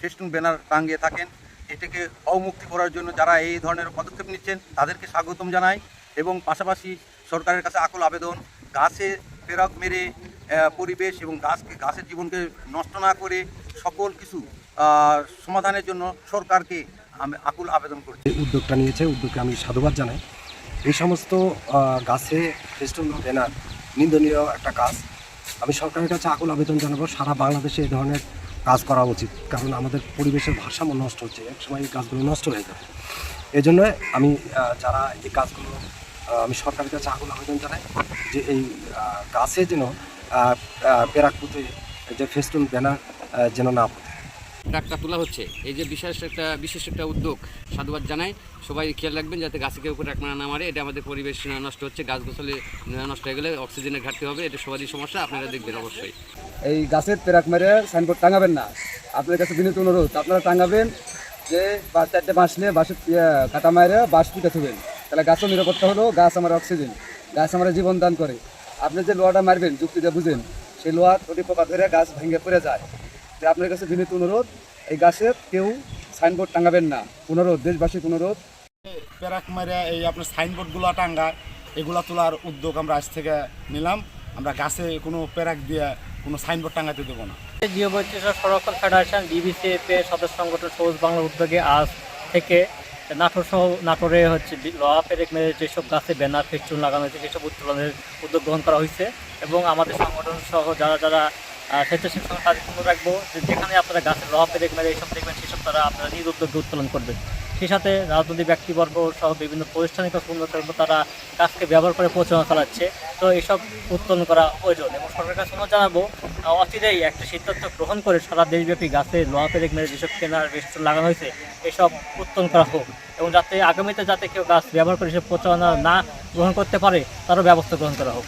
Festoon banner টাঙ্গিয়ে থাকেন। এটাকে অবমুক্তি করার জন্য যারা এই ধরনের পদক্ষেপ নিচ্ছেন, তাদেরকে স্বাগতম জানাই এবং পাশাপাশি সরকারের কাছে আকুল আবেদন, গাছে পেরক মেরে পরিবেশ এবং গাছকে, গাছের জীবনকে নষ্ট না করে সকল কিছু সমাধানের জন্য সরকারকে আমি আকুল আবেদন করছি। উদ্যোগটা নিয়েছে উদ্যোগকে আমি সাধুবাদ জানাই। এই সমস্ত গাছে ফেস্টুন ব্যানার নিন্দনীয় একটা কাজ। আমি সরকারের কাছে আকুল আবেদন জানাব, সারা বাংলাদেশে এই ধরনের কাজ করা উচিত। কারণ আমাদের পরিবেশের ভারসাম্য নষ্ট হচ্ছে। এক সময় এই গাছগুলো নষ্ট হয়ে যাবে। এই জন্য আমি যারা এই কাজগুলো আমি সরকারের কাছে আগুন আবেদন জানাই যে এই গাছে যেন আহ, আহ, পেরাক পুঁতে যে ফেস্টুন ব্যানার যেন না পুঁতে ডাকটা তোলা হচ্ছে। এই যে বিশেষ একটা বিশেষ একটা উদ্যোগ সাধুবাদ জানাই। সবাই খেয়াল রাখবেন যাতে গাছে কেউ একমানা না মারে। এটা আমাদের পরিবেশ নষ্ট হচ্ছে গাছ গোছালে নষ্ট হয়ে গেলে অক্সিজেনের ঘাটতি হবে। এটা সবারই সমস্যা আপনারা দেখবেন অবশ্যই। এই গাছের পেরাক মেরে সাইনবোর্ড টাঙাবেন না। আপনাদের কাছে বিনীত অনুরোধ আপনারা টাঙাবেন যে বা চারটে বাঁশ নিয়ে বাঁশের ইয়ে, কাটা মারে বাঁশ পুঁতে থাকবেন তাহলে গাছও নিরাপত্তা হলো গাছ আমার অক্সিজেন গাছ আমার জীবন দান করে। আপনি যে লোহাটা মারবেন যুক্তিটা বুঝেন সেই লোহা তটি পোকা ধরে গাছ ভেঙে পড়ে যায়। যে আপনার কাছে বিনীত অনুরোধ এই গাছের কেউ সাইনবোর্ড টাঙাবেন না। অনুরোধ দেশবাসীর অনুরোধ। প্যারাক মারে এই আপনার সাইনবোর্ডগুলো টাঙ্গায় এগুলা তোলার উদ্যোগ আমরা আজ থেকে নিলাম। আমরা গাছে কোনো প্যারাক দিয়ে কোনো সাইনবোর্ড টাঙ্গাতে দেবো না। জীববৈচিত্র্য সংরক্ষণ ফেডারেশন ডিবিসিএফ এর সদস্য সংগঠন সবুজ বাংলার উদ্যোগে আজ থেকে নাটোর সহ নাটোরে হচ্ছে লোহা পেরেক মেরে যেসব গাছে ব্যানার ফেস্টুন লাগানো হয়েছে সেসব উত্তোলনের উদ্যোগ গ্রহণ করা হয়েছে। এবং আমাদের সংগঠন সহ যারা যারা আহ, স্বেচ্ছাসেবী সংগঠন তাদের মনে রাখব যেখানে আপনারা গাছের পেরেক মেরে এইসব দেখবেন সেসব তারা আপনারা নিজ উদ্যোগে উত্তোলন করবেন সেই সাথে রাজনৈতিক ব্যক্তিবর্গ সহ বিভিন্ন প্রতিষ্ঠানিক তারা গাছকে ব্যবহার করে প্রচারণা চালাচ্ছে। তো এইসব উত্তোলন করা প্রয়োজন এবং সরকারের কাছে অনুরোধ জানাব অচিরেই একটা সিদ্ধান্ত গ্রহণ করে সারা দেশব্যাপী গাছে লোহা পেরেক মেরে যেসব কেনার বেস্ট লাগানো হয়েছে এসব উত্তোলন করা হোক এবং যাতে আগামীতে যাতে কেউ গাছ ব্যবহার করে এসব প্রচারণা না গ্রহণ করতে পারে তারও ব্যবস্থা গ্রহণ করা হোক।